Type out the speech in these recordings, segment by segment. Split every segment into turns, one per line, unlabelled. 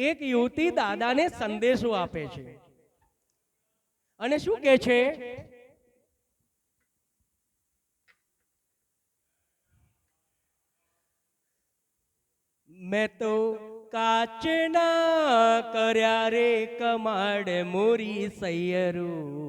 એક યુવતી દાદાને સંદેશો આપે છે. અને શું કે છે? મેં તો કાચના કર્યા રે કમાડ મોરી સૈયરું.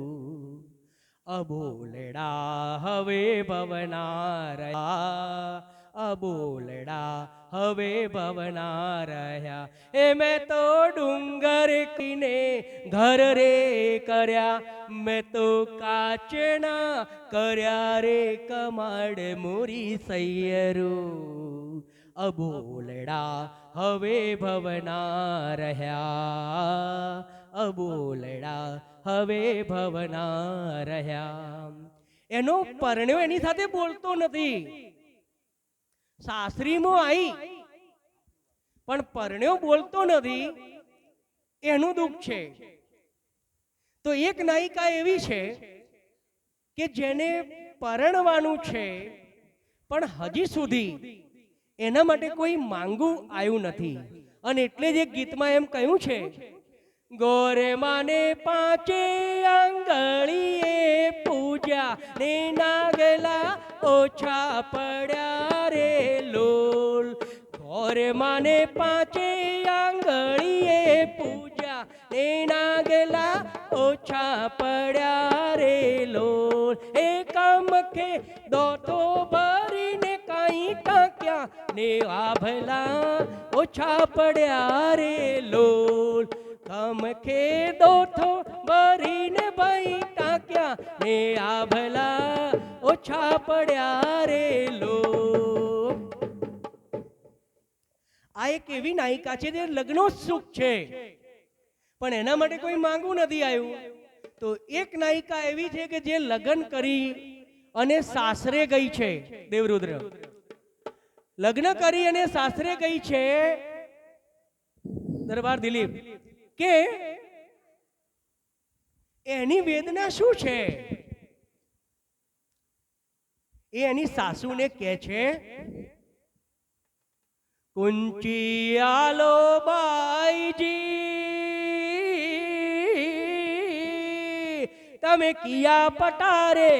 અભોલડા હવે ભવના રહ્યા. અબોલડા હવે ભવના રહ્યા. એ મેં તો ડુંગર કીને ઘર રે કર્યા. મેં તો કાચના કર્યા રે કમાડ મોરી સૈયરું. અબોલડા હવે ભવના રહ્યા. અબોલડા હવે ભવના રહ્યા. એનો પરણ્યો એની સાથે બોલતો નથી. સાસરીમાં આવી પણ પરણ્યો બોલતો નથી. એનું દુઃખ છે. તો એક નાયિકા એવી છે કે જેને પરણવાનું છે, પણ હજી સુધી એના માટે કોઈ માંગું આવ્યું નથી. અને એટલે જ એક ગીતમાં એમ કહ્યું છે, ગોરે માને પાંચે આંગળીએ પૂજા ને નાગલા ઓછા પડ્યા રે લોલ. ગોરે માને પાંચે આંગળીએ પૂજા. ને નાગલા ઓછા પડ્યા રે લોલ. એ કામખે દોતો ભરીને કાંઈ ટાંક્યા. ને આભલા ઓછા પડ્યા રે લોલ. કમખે દોથો ભરીને ભાઈ ટાંક્યા. ને આભલા ઓછા પડ્યા રે લો. આ એક એવી નાયિકા છે જે લગ્નો સુખ છે. પણ એના માટે કોઈ માંગવું નથી આવ્યું. તો એક નાયિકા એવી છે કે જે લગ્ન કરી અને સાસરે ગઈ છે. દેવરુદ્ર. લગ્ન કરી અને સાસરે ગઈ છે. દરબાર દિલીપ. કે એની વેદના શું છે? એ એની સાસુને કહે છે કુંચી આલો બાઈજી, તમે કિયા પટારે,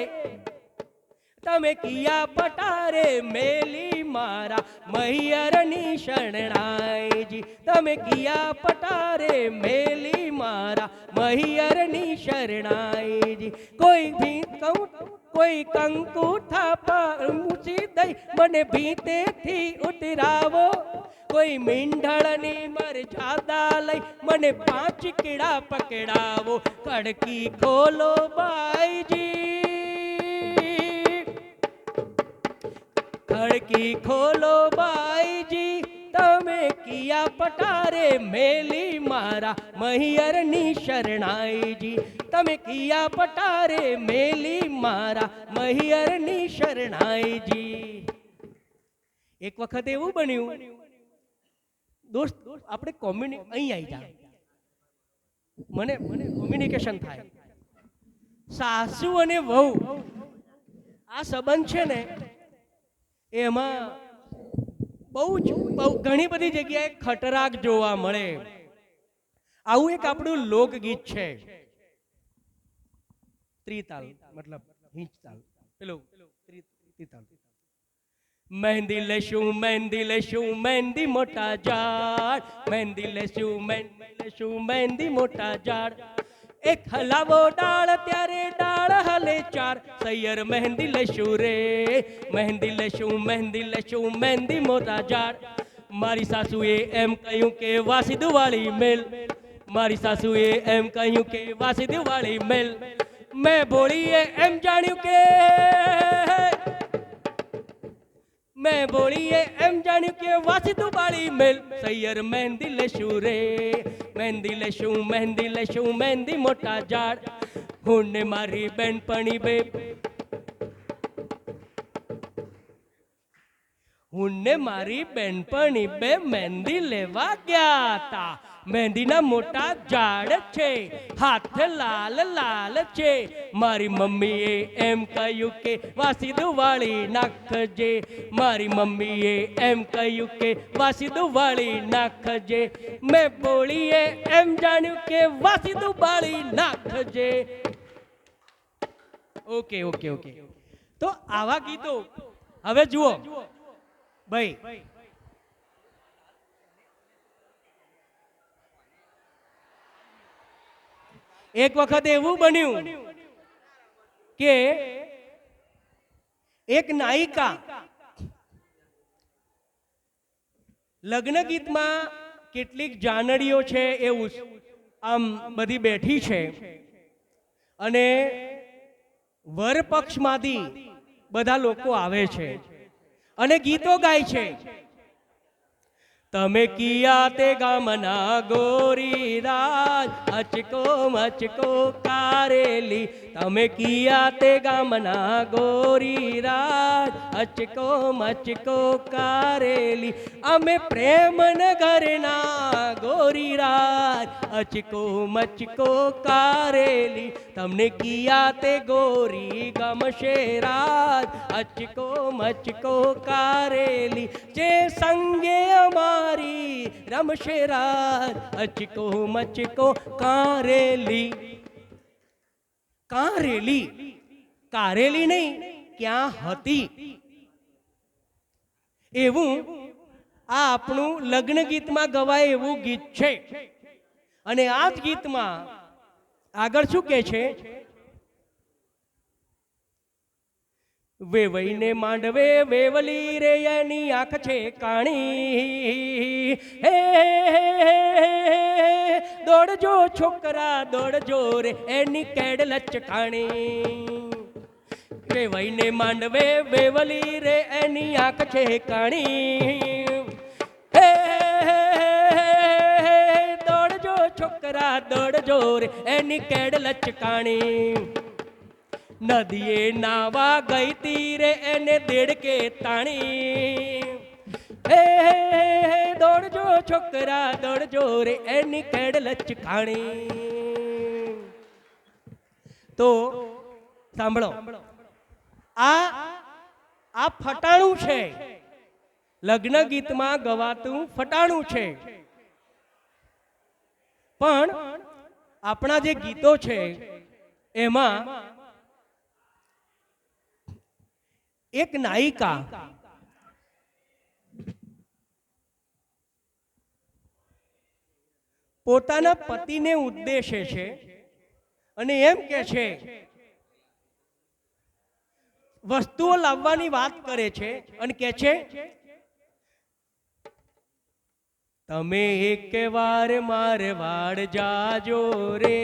તમે કિયા પટારે મેલી મારા મૈયરની શરણાઈજી, તમે કિયા પટારે મેલી મારા મૈયરની શરણાઈજી, કોઈ ભી કહું કોઈ કંકુ થાપા મૂચી દઈ. મને ભીતેથી ઉતરાવો. કોઈ મીંઢળની મરજાદા લઈ મને પાંચ કીડા પકડાવો. કડકી ખોલો બાઈજી. ખડકી ખોલો બાઈજી. તમે કિયા પટારે મેલી મારા મહિયરની શરણાઈજી. તમે કિયા પટારે મેલી મારા મહિયરની શરણાઈજી. એક વખત એવું બન્યું, દોસ્ત, આપણે કોમ્યુનિ અહીં આવી જા. મને મને કોમ્યુનિકેશન થાય. સાસુ અને વહુ, આ સંબંધ છે ને, એમાં બહુ જ, બહુ ઘણી બધી જગ્યાએ ખટરાક જોવા મળે. આવું એક આપણું લોકગીત છે. ત્રિતાલ મતલબ હિંચતાલ. પેલું? ત્રિતાલ. મહેંદી લેશું મહેંદી લેશું મહેંદી મોટા ઝાડ. મહેંદી લેશું મહેંદી લેશું મહેંદી મોટા ઝાડ. એક હલાવો ડાળ ત્યારે ડાળ હલે ચાર. સૈયર મહેંદી લેશું રે. મહેંદી લેશું મહેંદી લેશું મહેંદી મોટા ઝાડ. મારી સાસુએ એમ કહ્યું કે વાસી વાળી મેલ. મારી સાસુએ એમ કહ્યું કે વાસીદ વાળી મેલ. મેં બોલીએ એમ જાણ્યું કે મેં બોલીએ એમ જાણ્યું કે વાસીતું બાળી મેલ સૈયર મહેંદી લેશું રે મહેંદી લેશું મહેંદી લેશું મહેંદી મોટા ઝાડ હું ને મારી બેનપણી બે હું ને મારી બેનપણી બે મહેંદી લેવા ગયા હતા મહેંદીના મોટા ઝાડ છે, હાથ લાલ લાલ છે. મારી મમ્મીએ એમ કહ્યું કે વાસીદું વાળી નાખજે. મારી મમ્મીએ એમ કહ્યું કે વાસીદું વાળી નાખજે. મેં બોલીએ એમ જાણ્યું કે વાસીદું વાળી નાખજે. Okay okay okay. તો આવા ગીતો. હવે જુઓ. ભાઈ. એક વખત એવું બન્યું કે એક નાયિકા લગ્ન ગીતમાં કેટલીક જાનડીઓ છે એ આમ બધી બેઠી છે. અને વર પક્ષમાંથી બધા લોકો આવે છે. અને ગીતો ગાય છે. તમે કિયા તે ગામના ગોરી રાજ અચકો મચકો કારેલી તમે કિયા તે ગામના ગોરી રાજ અચકો મચકો કારેલી અમે પ્રેમ નગરના ગોરી રાજ અચકો મચકો કારેલી તમને કિયા તે ગોરી ગમશે રાજ અચકો મચકો કારેલી જે સંગે અમારી રમશે રાત અચકો, મચકો, કારેલી. કારેલી? કારેલી નહીં, ક્યાં હતી? એવું આ આપણું લગ્ન ગીતમાં ગવાય એવું ગીત છે. અને આ ગીતમાં આગળ શું કે છે? વેવઈને માંડવે વેવલી રે એની આંખ છે કાણી હે દોડજો છોકરા દોડજો રે એની કેડ લચકાણી વેવઈને માંડવે વેવલી રે એની આંખ છે કાણી હે દોડજો છોકરા દોડજો રે એની કેડ લચકાણી નદીએ નાવા ગઈ તીરે એને દેડકે તાણી. હે દોડજો છોકરા, દોડજો રે એની કેડ લચકાણી. તો સાંભળો, આ આ ફટાણું છે. લગ્ન ગીતમાં ગવાતું ફટાણું છે. પણ આપણા જે ગીતો છે, એમાં એક નાયિકા. પોતાના પતિને ઉદ્દેશે છે અને એમ કે છે, વસ્તુઓ લાવવાની વાત કરે છે અને કે છે, તમે એક વાર મારવાડ જાજો રે,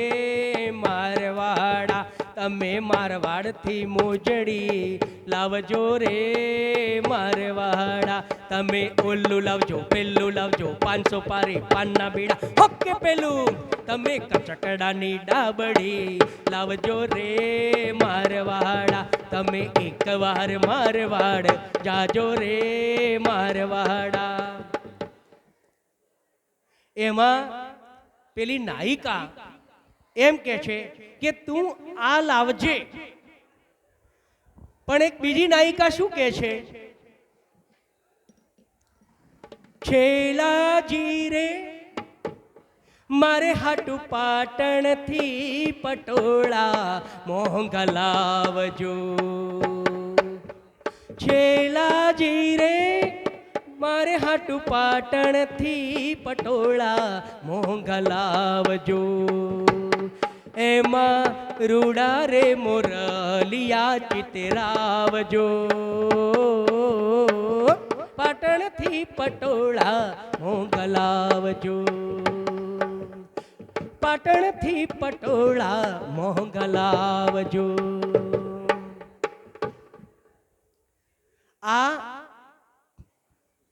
મારવાડા તમે મારવાડથી મોજડી લાવજો રે મારવાડા તમે ઓલું લાવજો, પેલું લાવજો, પાંચસો પારી પાનના બીડા. હોકે પેલું, તમે કચકડાની ડાબડી લાવજો રે મારવાડા તમે એક વાર મારવાડ જાજો રે મારવાડા એમાં પેલી નાયિકા એમ કે છે કે તું આ લાવજે. પણ એક બીજી નાયિકા શું કે છે? છેલા જીરે મારે હાટુ પાટણથી પટોળા મોંઘા લાવજો. છેલા જીરે મારે હાટુ પાટણથી પટોળા મોંઘા લાવજો. એમાં રૂડા રે મોરલિયા ચિતરાવજો. પાટણથી પટોળા મોંઘલાવજો. પાટણથી પટોળા મોંઘલાવજો. આ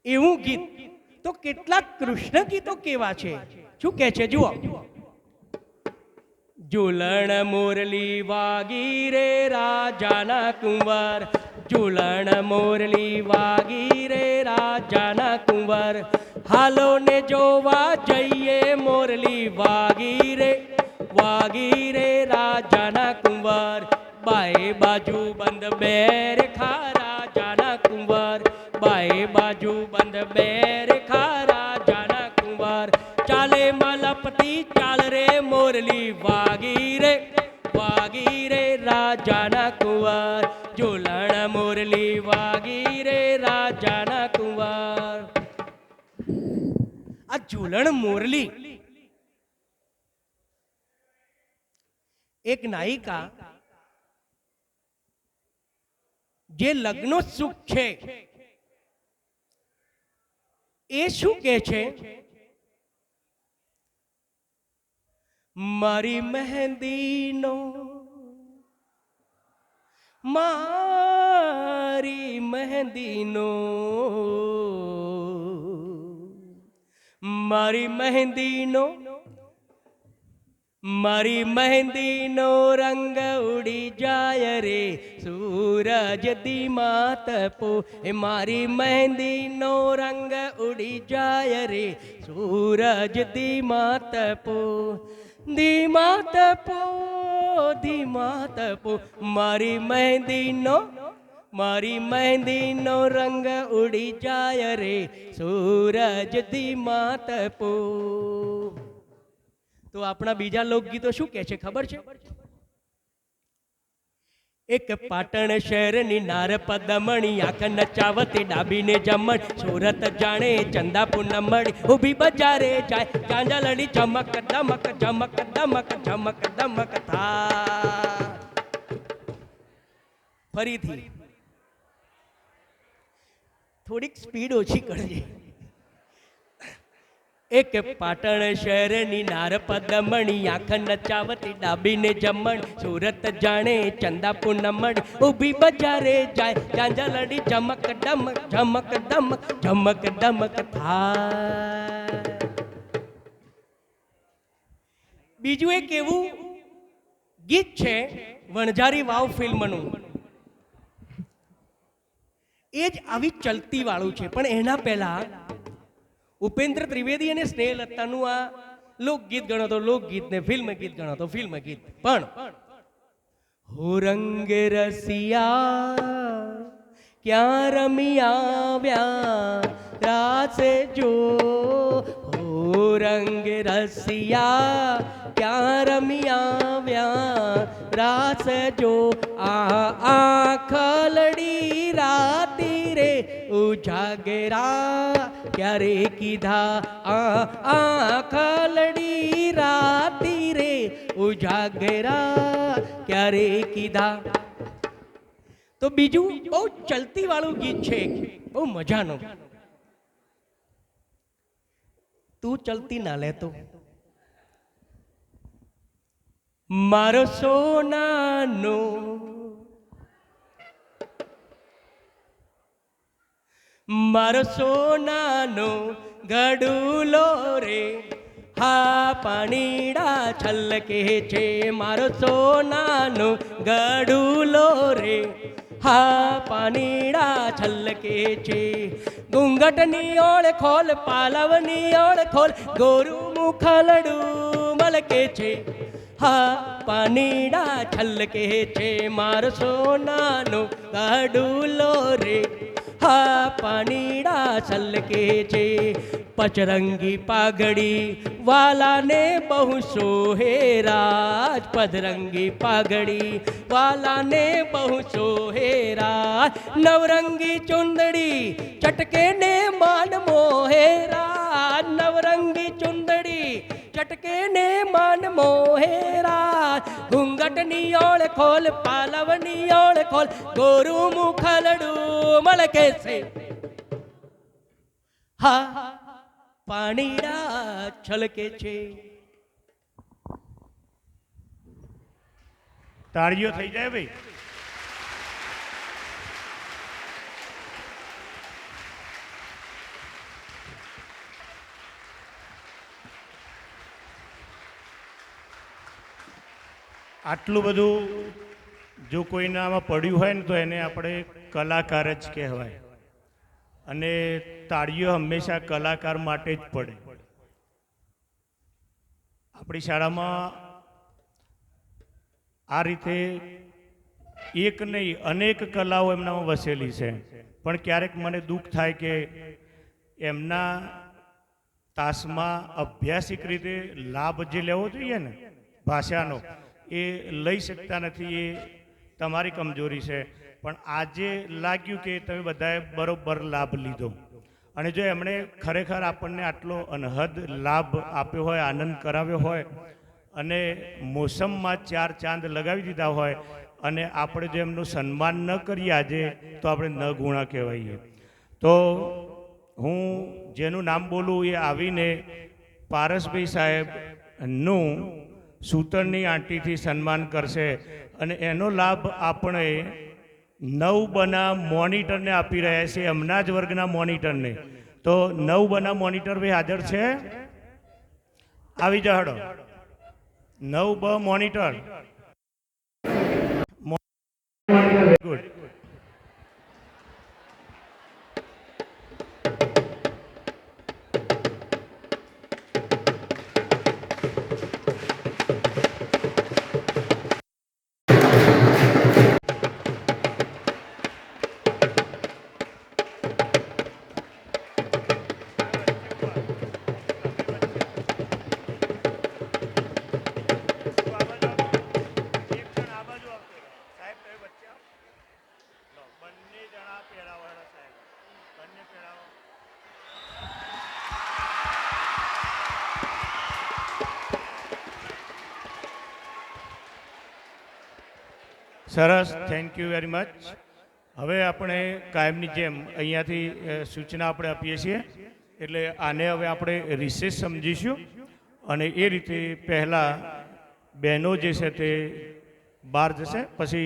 એવું ગીત તો કેટલાક કૃષ્ણ ગીતો કેવા છે? શું કે છે? જુઓ. ઝૂલણ મુરલી વાગી રે રાજાના કુંવર. ઝૂલણ મોરલી વાગી રે રાજાના કુંવર. હાલો ને જોવા જઈએ મોરલી વાગી રે વાગી રે રાજાના કુંવર. બાએ બાજુ બંધ બેર ખા રાજાના કુંવર. બાએ બાજુ બંધ બેર ખા કુંવર ચાલે માલપતિ, ચાલ રે મોરલી, વાગી રે વાગી રે રાજાના કુંવર. ઝૂલણ મોરલી, વાગી રે રાજાના કુંવર. આ ઝૂલણ મોરલી એક નાયિકા જે લગ્નો સુખ છે, એ શું કે છે? મારી મહેંદીનો મારી મહેંદીનો મારી મહેંદીનો મારી મહેંદીનો રંગ ઉડી જાય રે, સૂરજ ધીમા તપો, એ મારી મહેંદીનો રંગ ઉડી જાય રે, સૂરજ ધીમા તપો ધીમા તપો ધીમા તપો મારી મહેંદીનો મારી મહેંદીનો રંગ ઉડી જાય રે સૂરજ ધીમા તપો તો આપણા બીજા લોકગીતો શું કહે છે? ખબર છે? એક પાટણ શહેરની નાર પદમણી, આંખ નચાવતી ડાબીને જમણ, સુરત જાણે ચંદા પૂનમણી ઊભી બજારે જાય ચાંદલડી ચમક, દમક ચમક દમક ચમક, દમક થા ફરીથી. થોડીક સ્પીડ ઓછી કરજે. એક પાટણ શહેરની નારપદ મણી આંખ નચાવતી ડાબીને જમણ, સુરત જાણે ચંદા પૂનમણ ઊભી બજારે જાય ચાંદલડી ચમક ડમક ચમક ડમક ચમક ડમક થાય. બીજું એક એવું ગીત છે, વણઝારી વાવ ફિલ્મનું. એ જ આવી ચલતી વાળું છે, પણ એના પહેલા ઉપેન્દ્ર ત્રિવેદી અને સ્નેહ લતાનું આ લોકગીત ગણો તો લોકગીત ને ફિલ્મ ગીત ગણો તો ફિલ્મ ગીત. પણ હો રસિયા, ક્યાં રમી આવ્યા રાસ જો? હો રંગ રસિયા, ક્યાં રમી આવ્યા રાસ જો? આ આખલડી રાતી રે ઉજાગરા, ક્યારે કીધા, આ ખલડી રાતી રે ઉજાગેરા, ક્યારે કીધા. તો બીજું બહુ ચલતી વાળું ગીત છે બહુ મજાનું. તું ચલતી ના લેતો. મારો સોનાનો મારો સોનાનો ગડુલો રે, હા પાણીડા છલકે છે. મારો સોનાનો ગડુલો રે, હા પાણીડા છલકે છે. ઘૂંઘટની ઓળ ખોલ, પાલવની ઓળ ખોલ ગોરુ મુખલડું મલકે છે. હા પાણીડા છલકે છે. મારો સોનાનો ગડુલો રે હા પાણીડા છલકે છે. પચરંગી પાઘડી વાલાને બહુ સોહેરાજ પદરંગી પાઘડી વાલાને બહુ સોહે રાજ. નવરંગી ચુંદડી ચટકે ને માન મોહે રાજ. નવરંગી ચુંદડી ચટકે ને માન મોહે રાજ ઘૂંઘટની ઓળ ખોલ પાલવની ઓળ ખોલ ગોરુ મુખલડું મલકે છે હા પાણીડા છલકે છે
તાળીઓ થઈ જાય ભાઈ આટલું બધું જો કોઈનામાં પડ્યું હોય ને તો એને આપણે કલાકાર જ કહેવાય. અને તાળીઓ હંમેશા કલાકાર માટે જ પડે. આપણી શાળામાં આ રીતે એક નહીં, અનેક કલાઓ એમનામાં વસેલી છે. પણ ક્યારેક મને દુઃખ થાય કે એમના તાસમાં અભ્યાસિક રીતે લાભ જે લેવો જોઈએ ને, ભાષાનો એ લઈ શકતા નથી, એ તમારી કમજોરી છે. પણ આજે લાગ્યું કે તમે બધાએ બરોબર લાભ લીધો. અને જો એમણે ખરેખર આપણને આટલો અનહદ લાભ આપ્યો હોય, આનંદ કરાવ્યો હોય, અને મોસમમાં ચાર ચાંદ લગાવી દીધા હોય, અને આપણે જો એમનું સન્માન ન કરીએ આજે, તો આપણે ન ગુણા કહેવાઈએ. તો હું જેનું નામ બોલું એ આવીને પારસભાઈ સાહેબનું સૂતરની આંટીથી સન્માન કરશે અને એનો લાભ આપણે નવ બના મોનિટરને આપી રહ્યા છીએ એમના જ વર્ગના મોનિટરને. તો નવ બના મોનિટર ભાઈ હાજર છે? આવી જાડો નવ બ મોનિટર. ગુડ સરસ થેન્ક યુ વેરી મચ હવે આપણે કાયમની જેમ અહીંયાથી સૂચના આપણે આપીએ છીએ. એટલે આને હવે આપણે રિસેસ સમજીશું. અને એ રીતે પહેલાં બહેનો જે છે તે બહાર જશે, પછી